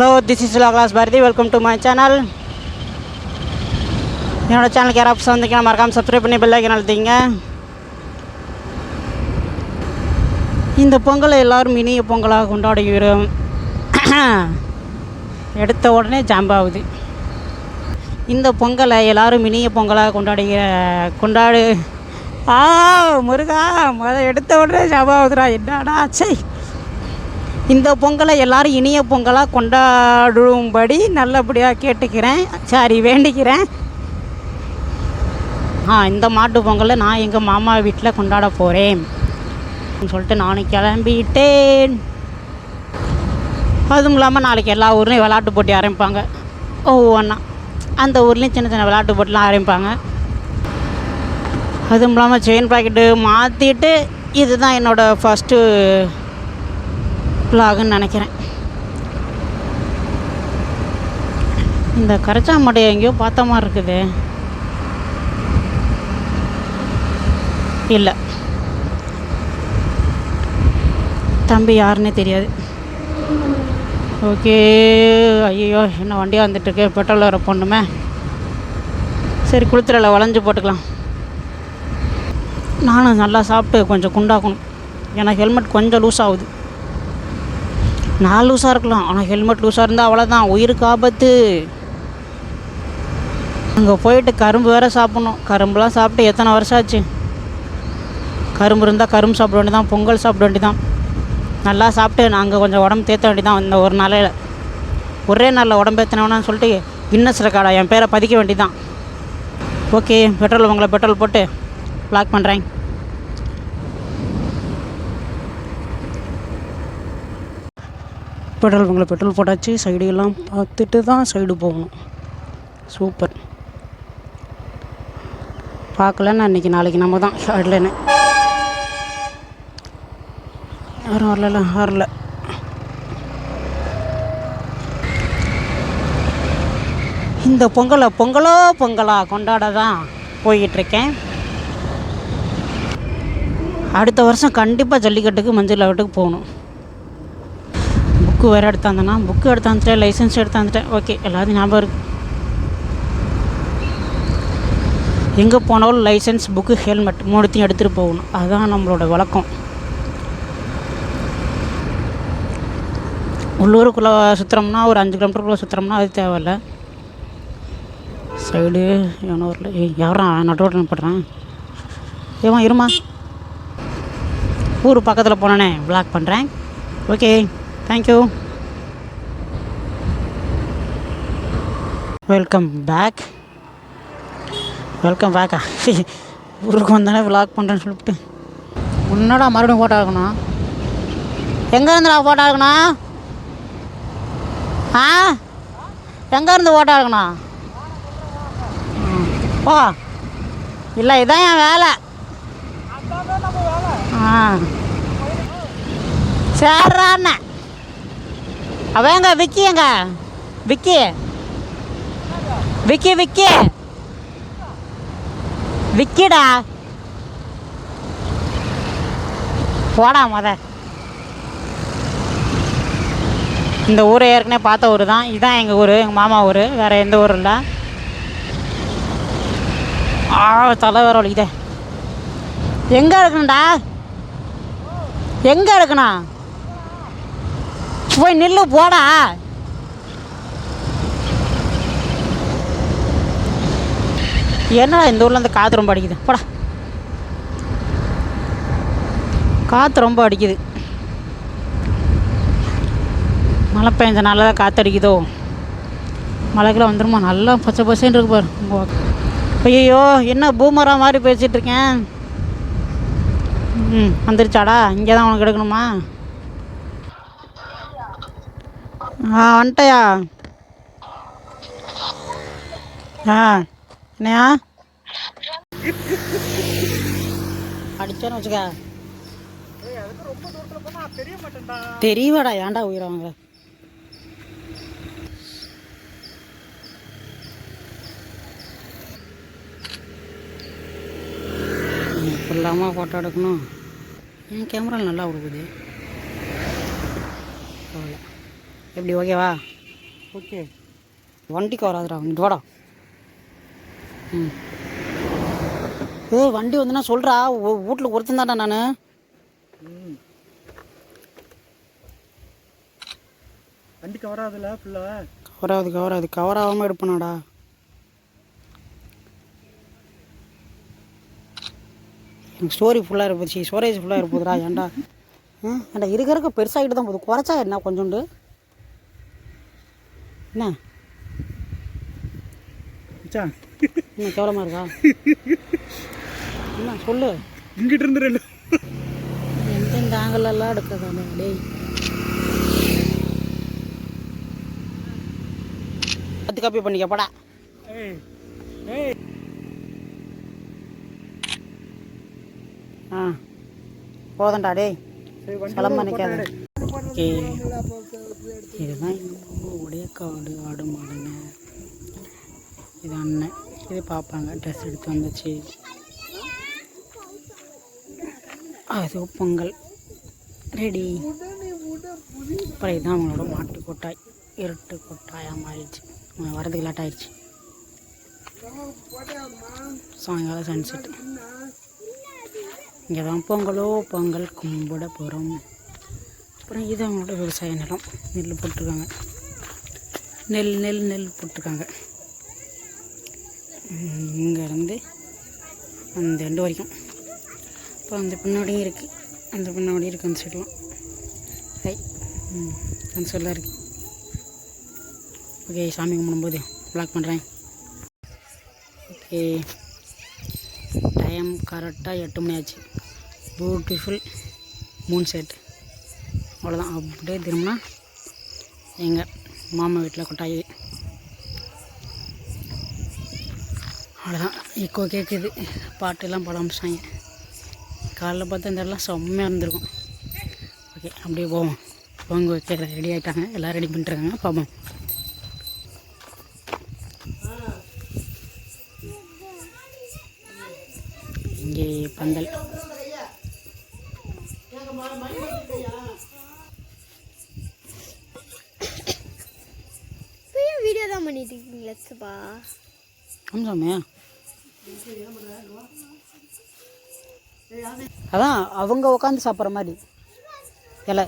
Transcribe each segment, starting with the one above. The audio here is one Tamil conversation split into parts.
Hello this is class Bharathi welcome to my channel என்னோட சேனலுக்கு யாராவது புதுசா வந்தீங்கன்னா மறக்காமல் சப்ஸ்கிரைப் பண்ணி பெல் ஐக்கன் அழுத்திங்க இந்த பொங்கலை எல்லோரும் இனிய பொங்கலாக கொண்டாடுகிறோம். எடுத்த உடனே ஜாம்பாகுது இந்த பொங்கலை எல்லோரும் இனிய பொங்கலாக கொண்டாடுகிற கொண்டாடு. ஆ முருகா முத எடுத்த உடனே ஜாம்பாகுதுடா என்னடா சே இந்த பொங்கலை எல்லாரும் இனிய பொங்கலாக கொண்டாடும்படி நல்லபடியாக கேட்டுக்கிறேன். சாரி வேண்டிக்கிறேன். ஆ இந்த மாட்டு பொங்கலை நான் எங்கள் மாமா வீட்டில் கொண்டாட போகிறேன் சொல்லிட்டு நானும் கிளம்பிட்டேன். அதுவும் இல்லாமல் நாளைக்கு எல்லா ஊர்லேயும் விளையாட்டு போட்டி ஆரம்பிப்பாங்க. ஒவ்வொன்றா அந்த ஊர்லேயும் சின்ன சின்ன விளையாட்டு போட்டிலாம் ஆரம்பிப்பாங்க. அதுவும் இல்லாமல் செயின் பாக்கெட்டு மாற்றிட்டு இதுதான் என்னோடய ஃபஸ்ட்டு விலாகுன்னு நினைக்கிறேன். இந்த கரைச்சா எங்கேயோ பார்த்த மாதிரி இருக்குது. இல்லை. தம்பி யாருன்னே தெரியாது. ஓகே ஐயோ என்ன வண்டியாக வந்துட்டுருக்கு? பெட்ரோல் வர பொண்ணுமே சரி குளித்துறையில் வளைஞ்சு போட்டுக்கலாம். நானும் நல்லா சாப்பிட்டு கொஞ்சம் குண்டாக்கணும் எனக்கு ஹெல்மெட் கொஞ்சம் லூஸ் ஆகுது. நான் லூஸாக இருக்கலாம். ஆனால் ஹெல்மெட் லூஸாக இருந்தால் அவ்வளோதான் உயிருக்கு ஆபத்து அங்கே போயிட்டு கரும்பு வேறு சாப்பிட்ணும். கரும்புலாம் சாப்பிட்டு எத்தனை வருஷம் ஆச்சு? கரும்பு இருந்தால் கரும்பு சாப்பிட வேண்டியதான் பொங்கல் சாப்பிட வேண்டியதான் நல்லா சாப்பிட்டு நாங்கள் கொஞ்சம் உடம்பு தேத்த வேண்டியதான் இந்த ஒரு நாளையில். ஒரே நாளில் உடம்பு ஏற்றினவனான்னு சொல்லிட்டு கின்னஸ் ரெக்கார்டா என் பேரை பதிக்க வேண்டியதான் ஓகே பெட்ரோல் உங்களை பெட்ரோல் போட்டு லாக் பண்ணுறேன் பெட்ரோல் பங்கில் பெட்ரோல் போட்டாச்சு சைடு எல்லாம் பார்த்துட்டு தான் சைடு போகணும். சூப்பர். பார்க்கலன்னா இன்றைக்கி நாளைக்கு நம்ம தான் ஷார்ட்லன்னு யாரும் வரல வரல இந்த பொங்கலை பொங்கலோ பொங்கலாக கொண்டாட தான் போயிட்டுருக்கேன். அடுத்த வருஷம் கண்டிப்பாக ஜல்லிக்கட்டுக்கு மஞ்சள் விளட்டுக்கு போகணும். புக்கு வேறு எடுத்தாந்தேன்னா புக்கு எடுத்தாந்துட்டேன் லைசன்ஸ் எடுத்தாந்துட்டேன் ஓகே எல்லாத்தையும் ஞாபகம் இருக்குது எங்கே போனாலும் லைசன்ஸ் புக்கு ஹெல்மெட் மூணுத்தையும் எடுத்துகிட்டு போகணும். அதுதான் நம்மளோட வழக்கம். உள்ளூருக்குள்ளே சுற்றுறோம்னா ஒரு அஞ்சு கிலோமீட்டருக்குள்ளே சுற்றுறோம்னா அது தேவையில்ல. சைடு எவனோ வரல ஏய் யாரா நடுவோட்டம் போடுறான் ஏமா இருமா ஊர் பக்கத்தில் போனோன்னே பிளாக் பண்ணுறேன் okay thank you welcome back welcome பேக்கா ஊருக்கு வந்தானே விளாக் பண்ணுறேன்னு சொல்லிட்டு. உன்னடா மறுபடியும் ஃபோட்டோ எடுக்கணும்? எங்கே இருந்துடா ஃபோட்டோ எடுக்கணும்? ஆ? எங்கே இருந்து ஃபோட்டோ எடுக்கணும்? ஓ இல்லை இதான் என் வேலை. ஆ. சேர்றாண்ணே வேங்க விக்கி எங்க? விக்கி. விக்கி விக்கி. விக்கிடா. போடா முத. இந்த ஊரை ஏற்கனவே பார்த்த ஊர் தான். இதுதான் எங்கள் ஊர் எங்கள் மாமா ஊர். வேறு எந்த ஊரும் இல்லை. ஆ தலை வேற வலிக்குதே. எங்கே இருக்கணும்டா? எங்கே இருக்கணும்? போய் நில்லு போடா. என்னடா இந்த ஊரில் இந்த காற்று ரொம்ப அடிக்குது? போடா. காற்று ரொம்ப அடிக்குது. மழை பெஞ்சனால தான் காற்று அடிக்குதோ? மழைக்குள்ள வந்துருமா? நல்லா பச்சை பசேன்னு இருக்கு பாரு. ஐயோ என்ன பூமரா மாதிரி பேசிகிட்ருக்கேன் ம் வந்துருச்சாடா? இங்கே தான் உனக்கு எடுக்கணுமா? ஆ வந்துட்டயா? ஆ என்னையா? அடிச்சோன்னு வச்சுக்க. தெரியவாடா ஏன்டா உயிரவங்க ஃபுல்லாமல் ஃபோட்டோ எடுக்கணும். என் கேமரா நல்லா கொடுக்குது பரவாயில்ல. எப்படி ஓகேவா ஓகே வண்டிக்கு வராதுடா இங்கிட்டு வாடா. ம். ஏய் வண்டி வந்துன்னா சொல்கிறா வீட்டில் ஒருத்தன் தான்டா நான். வண்டி கவர் ஆகுதுல்ல ஃபுல்லாக கவராது கவராது கவர் ஆகாமல் எடுப்பனாடா. எனக்கு ஸ்டோரி ஃபுல்லாக இருப்போச்சு ஸ்டோரேஜ் ஃபுல்லாக இருப்போதுடா ஏன்டா? ஏன்டா இருக்க இருக்க பெருசாகிட்டு தான் போகுது. குறைச்சா என்ன கொஞ்சோண்டு? என்ன? மச்சான். என்ன கேவலமாக இருக்கா? என்ன சொல்லு. இங்கிட்ட இருந்து ரெண்டு. எந்த இந்த ஆங்கிலெல்லாம் எடுக்கிறதால டேய். பத்து காப்பி பண்ணிக்க படா. ஆ. போதண்டா டேய். கிளம்ப நிற்காத ஓகே. இதுதான் காடு ஆடு மாடுங்க. இது அண்ணன். இது பார்ப்பாங்க ட்ரெஸ் எடுத்து வந்துச்சு. அது பொங்கல். ரெடி அப்புறம் இதுதான் அவங்களோட மாட்டு கொட்டாய். இருட்டு கொட்டாயாக மாறிடுச்சு. அவங்க வரதுக்கு லேட் ஆயிடுச்சு. சாயங்காலம் சன்செட் இங்கே தான் பொங்கலோ பொங்கல் கும்பிட போகிறோம் அப்புறம் இது அவங்களோட விவசாய நிலம். நெல் போட்டிருக்காங்க. நெல் நெல் நெல் போட்டிருக்காங்க. இங்கேருந்து அந்த ரெண்டு வரைக்கும். அப்புறம் அந்த பின்னாடியும் இருக்குது அந்த பின்னாடியும் இருக்குது அந்த சைடெலாம் ஹை. அந்த சைடெலாம் இருக்குது ஓகே சாமி கும்பிடும்போது ப்ளாக் பண்ணுறேன் ஓகே. டைம் கரெக்டாக எட்டு மணி ஆச்சு. பியூட்டிஃபுல் மூன் செட் அவ்வளோதான் அப்படியே திரும்பினா எங்கள் மாமா வீட்டில் கொட்டாயி. அவ்வளோதான் இக்கோ கேட்குது பாட்டெல்லாம் பாட ஆரம்பிச்சாங்க காலைல பார்த்தா இந்த இடம்லாம் செம்மையாக இருந்திருக்கும். ஓகே அப்படியே போவோம். பொங்க வைக்கிற ரெடி ஆகிட்டாங்க எல்லாம் ரெடி பண்ணிட்டுருக்காங்க பார்ப்போம் இங்கே பந்தல் இப்பயும் வீடியோ தான் பண்ணிட்டு இருக்கீங்களா அதான் அவங்க உட்காந்து சாப்பிட்ற மாதிரி. இலை.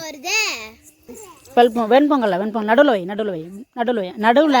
வருதே? வெண்பொங்கல். நடுவில் வை நடுவில் வை நடுவில் வை. நடுவில்.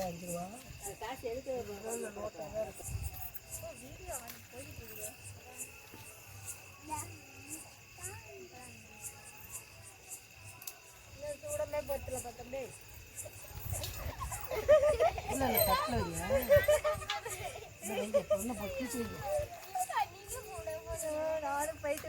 சட்டை இல்லாம தான் சித்தப்பா இது இருக்கா ஓ அதே வீடியோ எடுக்கிறாங்க நானும் போயிட்டு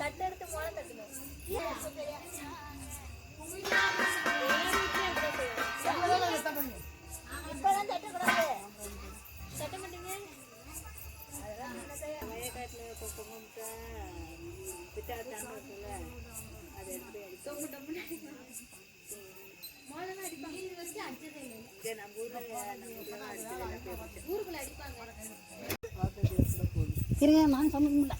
தட்டெடுத்து மோள ஊருக்குள்ள அடிப்பாங்க. இருங்க நான் சமைக்க முடியல.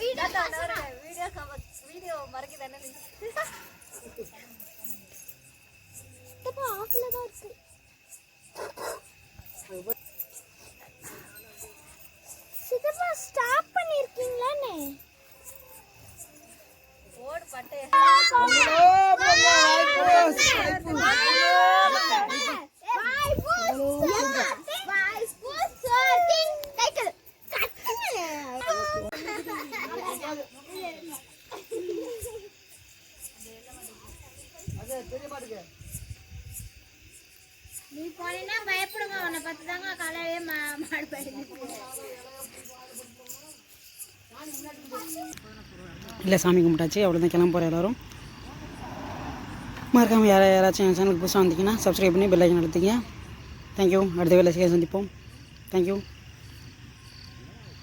வீடியோ வீடியோ மறைக்க தானே ஆஃப்ல தான் இருக்கு சிதப்பா ஸ்டாப் பண்ணிருக்கீங்களானே ஓடு பட்டை நீ போனீங்கன்னா பயப்படுங்க உன்னை பத்து தாங்க காலையிலே மாடு இல்லை சாமி கும்பிட்டாச்சு. அவ்வளோதான் கிளம்ப போகிற எல்லாரும். மறக்காமல் யாரா யாராச்சும் என் சேனலுக்கு புதுசாக வந்தீங்கன்னா சப்ஸ்கிரைப் பண்ணி பெல் ஐக்கன் அழுத்திங்க தேங்க்யூ அடுத்த வேலை சந்திப்போம். தேங்க்யூ